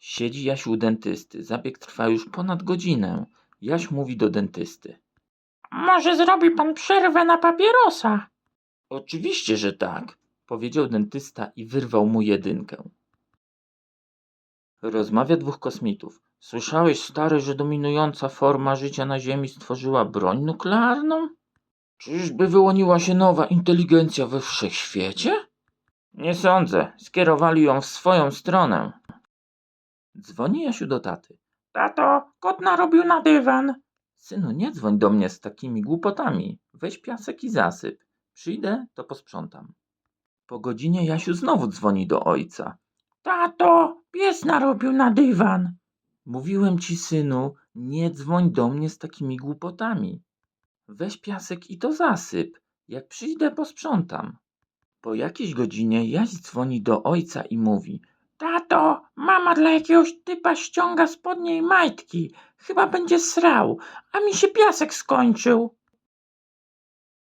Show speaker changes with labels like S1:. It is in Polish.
S1: Siedzi Jaś u dentysty. Zabieg trwa już ponad godzinę. Jaś mówi do dentysty.
S2: Może zrobi pan przerwę na papierosa?
S1: Oczywiście, że tak, powiedział dentysta i wyrwał mu jedynkę. Rozmawia dwóch kosmitów. Słyszałeś, stary, że dominująca forma życia na Ziemi stworzyła broń nuklearną? Czyżby wyłoniła się nowa inteligencja we wszechświecie? Nie sądzę. Skierowali ją w swoją stronę. Dzwoni Jasiu do taty.
S2: Tato, kot narobił na dywan.
S1: Synu, nie dzwoń do mnie z takimi głupotami. Weź piasek i zasyp. Przyjdę, to posprzątam. Po godzinie Jasiu znowu dzwoni do ojca.
S2: Tato, pies narobił na dywan.
S1: Mówiłem ci, synu, nie dzwoń do mnie z takimi głupotami. Weź piasek i to zasyp. Jak przyjdę, posprzątam. Po jakiejś godzinie Jaś dzwoni do ojca i mówi:
S2: Tato, mama dla jakiegoś typa ściąga spodnie i majtki. Chyba będzie srał, a mi się piasek skończył.